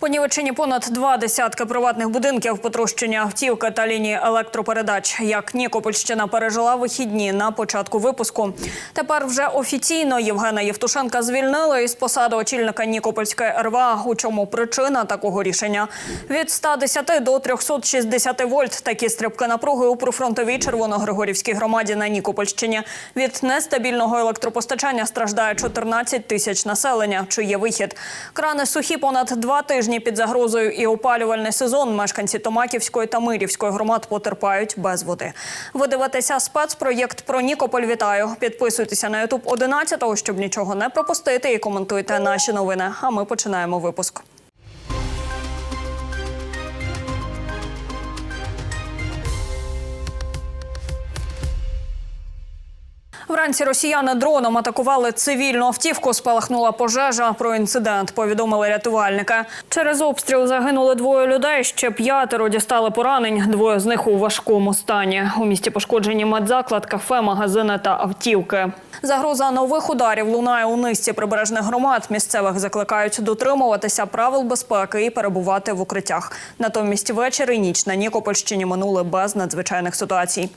Понівечені понад два десятки приватних будинків, потрощення автівки та лінії електропередач. Як Нікопольщина пережила вихідні на початку випуску. Тепер вже офіційно Євгена Євтушенка звільнили із посади очільника Нікопольської РВА. У чому причина такого рішення? Від 110 до 360 вольт такі стрибки напруги у прифронтовій Червоногригорівській громаді на Нікопольщині. Від нестабільного електропостачання страждає 14 тисяч населення. Чи є вихід? Крани сухі понад два тижні під загрозою і опалювальний сезон. Мешканці Томаківської та Мирівської громад потерпають без води. Ви дивитеся спецпроєкт про Нікополь. Вітаю. Підписуйтеся на Ютуб 11 щоб нічого не пропустити, і коментуйте наші новини. А ми починаємо випуск. Вранці росіяни дроном атакували цивільну автівку. Спалахнула пожежа. Про інцидент повідомили рятувальники. Через обстріл загинули двоє людей. Ще п'ятеро дістали поранень. Двоє з них у важкому стані. У місті пошкоджені медзаклад, кафе, магазини та автівки. Загроза нових ударів лунає у низці прибережних громад. Місцевих закликають дотримуватися правил безпеки і перебувати в укриттях. Натомість вечір і ніч на Нікопольщині минули без надзвичайних ситуацій.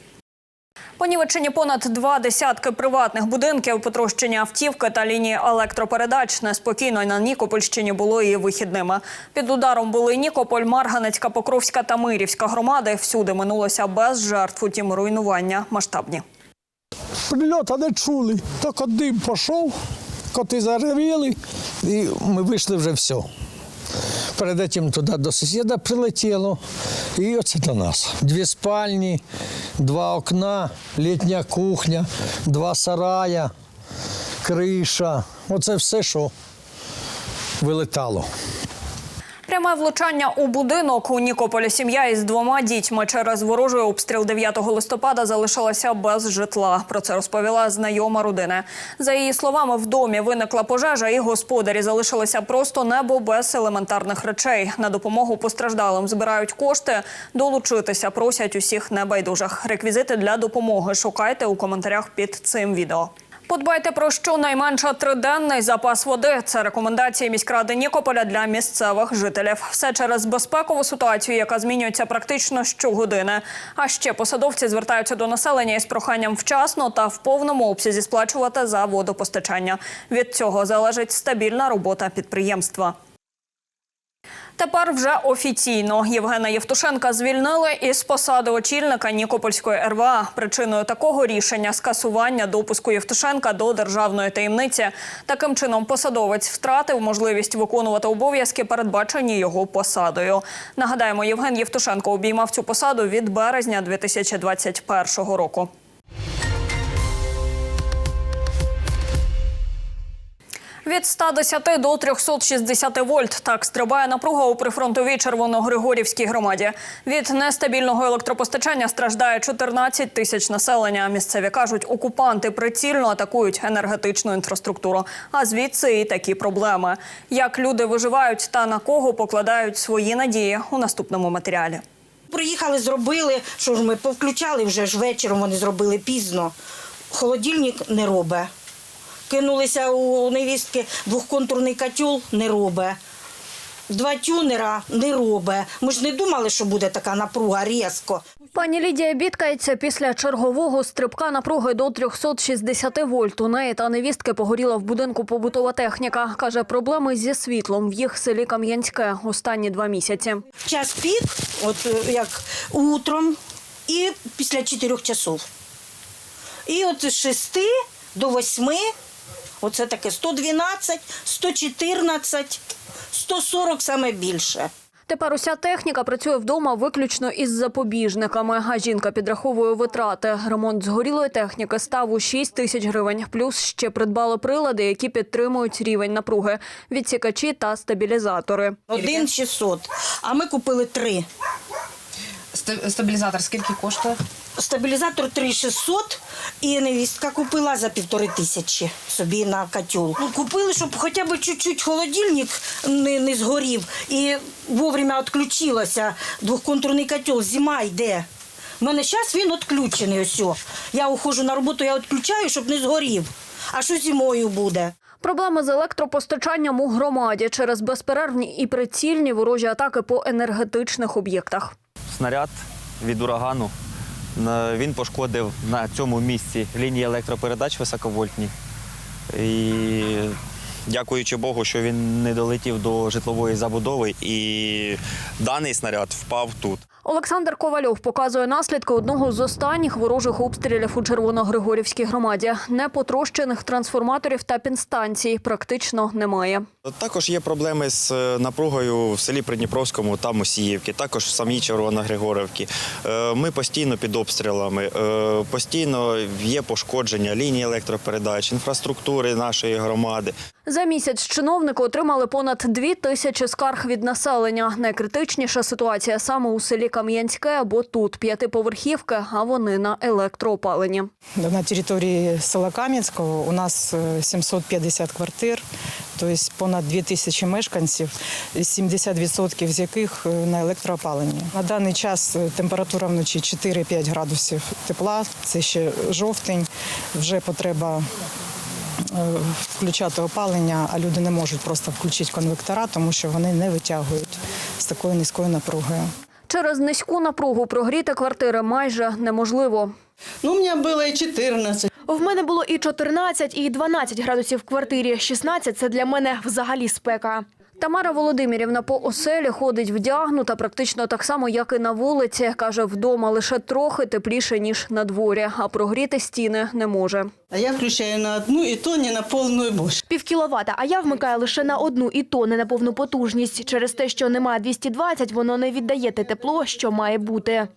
Понівечені понад два десятки приватних будинків, потрощені автівки та лінії електропередач. Неспокійно на Нікопольщині було і вихідними. Під ударом були Нікополь, Марганецька, Покровська та Мирівська громади. Всюди минулося без жертв, утім руйнування масштабні. Прильота не чули. Тільки дим пішов, коти заревіли, і ми вийшли вже все. Перед цим туди до сусіда прилетіло, і оце до нас. Дві спальні, два окна, літня кухня, два сарая, криша. Оце все, що вилетало. Пряме влучання у будинок у Нікополі. Сім'я із двома дітьми через ворожий обстріл 9 листопада залишилася без житла. Про це розповіла знайома родини. За її словами, в домі виникла пожежа, і господарі залишилися просто небо без елементарних речей. На допомогу постраждалим збирають кошти. Долучитися просять усіх небайдужих. Реквізити для допомоги шукайте у коментарях під цим відео. Подбайте про щонайменше триденний запас води. Це рекомендації міськради Нікополя для місцевих жителів. Все через безпекову ситуацію, яка змінюється практично щогодини. А ще посадовці звертаються до населення із проханням вчасно та в повному обсязі сплачувати за водопостачання. Від цього залежить стабільна робота підприємства. Тепер вже офіційно Євгена Євтушенка звільнили із посади очільника Нікопольської РВА. Причиною такого рішення скасування допуску Євтушенка до державної таємниці. Таким чином, посадовець втратив можливість виконувати обов'язки, передбачені його посадою. Нагадаємо, Євген Євтушенко обіймав цю посаду від березня 2021 року. Від 110 до 360 вольт так стрибає напруга у прифронтовій Червоногригорівській громаді. Від нестабільного електропостачання страждає 14 тисяч населення. Місцеві кажуть, окупанти прицільно атакують енергетичну інфраструктуру. А звідси і такі проблеми. Як люди виживають та на кого покладають свої надії у наступному матеріалі. Приїхали, зробили, що ж ми повключали вже ж вечором, вони зробили пізно. Холодильник не робить. Кинулися у невістки, двохконтурний котел не робить. Два тюнера не робить. Ми ж не думали, що буде така напруга різко. Пані Лідія бідкається після чергового стрибка напруги до 360 вольт. У неї та невістки погоріла в будинку побутова техніка. Каже, проблеми зі світлом в їх селі Кам'янське останні два місяці. Час пік, от е, як утром, і після 4 часов. І от з 6 до 8, оце таке 112, 114, 140 саме більше. Тепер уся техніка працює вдома виключно із запобіжниками. А жінка підраховує витрати. Ремонт згорілої техніки став у 6 тисяч гривень. Плюс ще придбали прилади, які підтримують рівень напруги, відсікачі та стабілізатори. Один 600, а ми купили три. Стабілізатор скільки коштує? Стабілізатор 3600 і невістка купила за півтори тисячі собі на котел. Ну, купили, щоб хоча б чуть-чуть холодильник не, не згорів і вовремя відключилося. Двохконтурний котел, зима йде. У мене зараз він відключений. Ось. Я уходжу на роботу, я відключаю, щоб не згорів. А що зимою буде? Проблеми з електропостачанням у громаді через безперервні і прицільні ворожі атаки по енергетичних об'єктах. снаряд від урагану. На- Він пошкодив на цьому місці лінії електропередач високовольтні. І дякуючи Богу, що він не долетів до житлової забудови, і даний снаряд впав тут. Олександр Ковальов показує наслідки одного з останніх ворожих обстрілів у Червоногригорівській громаді. Непотрощених трансформаторів та підстанцій практично немає. Також є проблеми з е, напругою в селі Придніпровському та Мосіївки, також в самій Червоногригорівці. Е, Ми постійно під обстрілами, е, постійно є пошкодження лінії електропередач, інфраструктури нашої громади. За місяць чиновники отримали понад дві тисячі скарг від населення. Найкритичніша ситуація саме у селі Кам'янське, бо тут п'ятиповерхівки, а вони на електроопаленні. На території села Кам'янського у нас е, 750 квартир, тобто понад 2 тисячі мешканців, 70% з яких е, на електроопаленні. На даний час е, температура вночі 4-5 градусів тепла, це ще жовтень, вже потреба е, включати опалення, а люди не можуть просто включити конвектора, тому що вони не витягують з такою низькою напругою. Через низьку напругу прогріти квартири майже неможливо. Ну, у мене було і 14. В мене було і 14, і 12 градусів в квартирі. 16 – це для мене взагалі спека. Тамара Володимирівна по оселі ходить вдягнута практично так само, як і на вулиці. Каже, вдома лише трохи тепліше, ніж на дворі, а прогріти стіни не може. А я включаю на одну, и то не на полную мощь. Пів кіловата, а я вмикаю лише на одну і то не на повну потужність. Через те, що немає 220, воно не віддає те тепло, що має бути.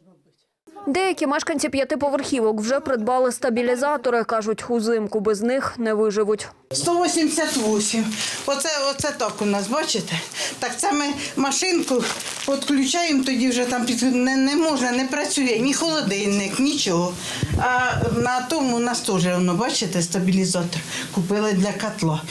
Деякі мешканці п'ятиповерхівок вже придбали стабілізатори. Кажуть, узимку без них не виживуть. 188. Оце, оце так у нас, бачите? Так це ми машинку підключаємо, тоді вже там під... не, не можна, не працює ні холодильник, нічого. А на тому у нас теж, воно, бачите, стабілізатор. Купили для котла.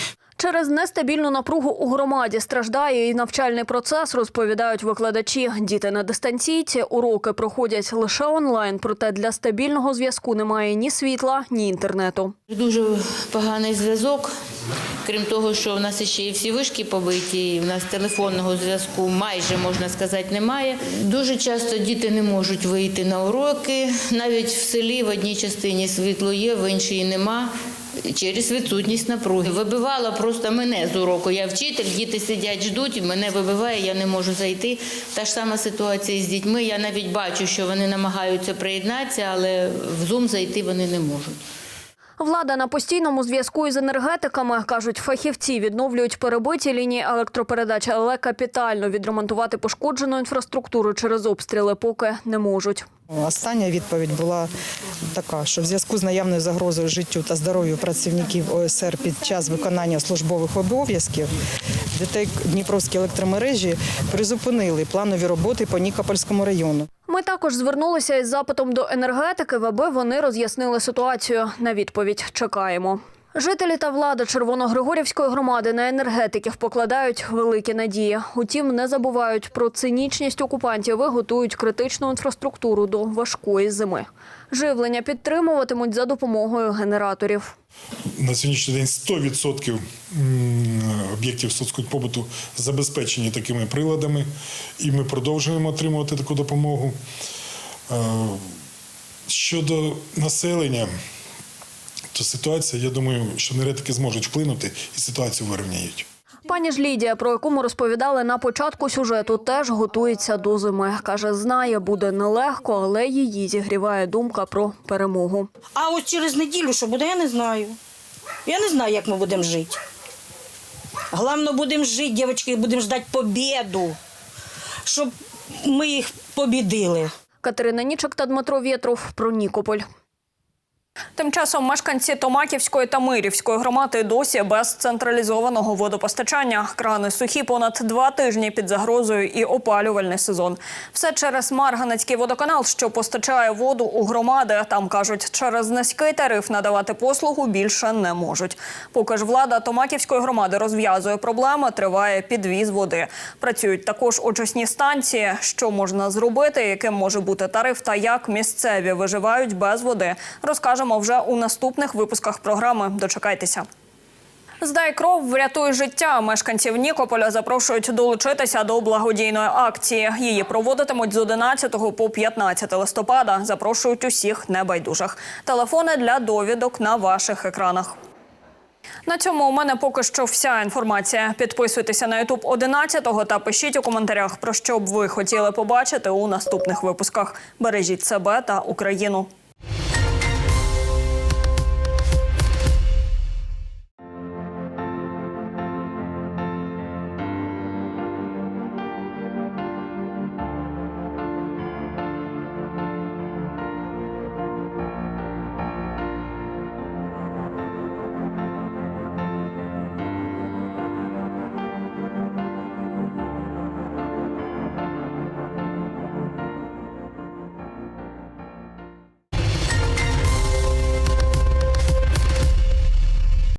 Через нестабільну напругу у громаді страждає і навчальний процес, розповідають викладачі. Діти на дистанційці, уроки проходять лише онлайн, проте для стабільного зв'язку немає ні світла, ні інтернету. Дуже поганий зв'язок. Крім того, що в нас ще і всі вишки побиті, і в нас телефонного зв'язку майже можна сказати немає. Дуже часто діти не можуть вийти на уроки. Навіть в селі в одній частині світло є, в іншій нема. Через відсутність напруги. Вибивала просто мене з уроку. Я вчитель, діти сидять, ждуть, мене вибиває, я не можу зайти. Та ж сама ситуація з дітьми. Я навіть бачу, що вони намагаються приєднатися, але в Zoom зайти вони не можуть. Влада на постійному зв'язку із енергетиками, кажуть фахівці, відновлюють перебиті лінії електропередач, але капітально відремонтувати пошкоджену інфраструктуру через обстріли поки не можуть. Остання відповідь була така, що в зв'язку з наявною загрозою життю та здоров'ю працівників ОСР під час виконання службових обов'язків ДТЕК Дніпровські електромережі призупинили планові роботи по Нікопольському району. Ми також звернулися із запитом до енергетики, аби вони роз'яснили ситуацію. На відповідь чекаємо. Жителі та влада Червоногригорівської громади на енергетиків покладають великі надії. Утім, не забувають про цинічність окупантів і готують критичну інфраструктуру до важкої зими. Живлення підтримуватимуть за допомогою генераторів. На сьогоднішній день 100% м, об'єктів соцкультпобуту забезпечені такими приладами, і ми продовжуємо отримувати таку допомогу. Е, Щодо населення, то ситуація, я думаю, що енергетики зможуть вплинути і ситуацію вирівняють. Пані ж Лідія, про яку ми розповідали на початку сюжету, теж готується до зими. Каже, знає, буде нелегко, але її зігріває думка про перемогу. А от через неділю, що буде, я не знаю. Я не знаю, як ми будемо жити. Головне, будемо жити, дівчатки, будемо ждати побіду, щоб ми їх побідили. Катерина Нічок та Дмитро Вєтров про Нікополь. Тим часом мешканці Томаківської та Мирівської громади досі без централізованого водопостачання. Крани сухі понад два тижні під загрозою і опалювальний сезон. Все через Марганецький водоканал, що постачає воду у громади. Там кажуть, через низький тариф надавати послугу більше не можуть. Поки ж влада Томаківської громади розв'язує проблеми, триває підвіз води. Працюють також очисні станції. Що можна зробити, яким може бути тариф та як місцеві виживають без води, розкажемо вже у наступних випусках програми. Дочекайтеся. Здай кров, врятуй життя. Мешканців Нікополя запрошують долучитися до благодійної акції. Її проводитимуть з 11 по 15 листопада. Запрошують усіх небайдужих. Телефони для довідок на ваших екранах. На цьому у мене поки що вся інформація. Підписуйтеся на Ютуб 11 та пишіть у коментарях, про що б ви хотіли побачити у наступних випусках. Бережіть себе та Україну.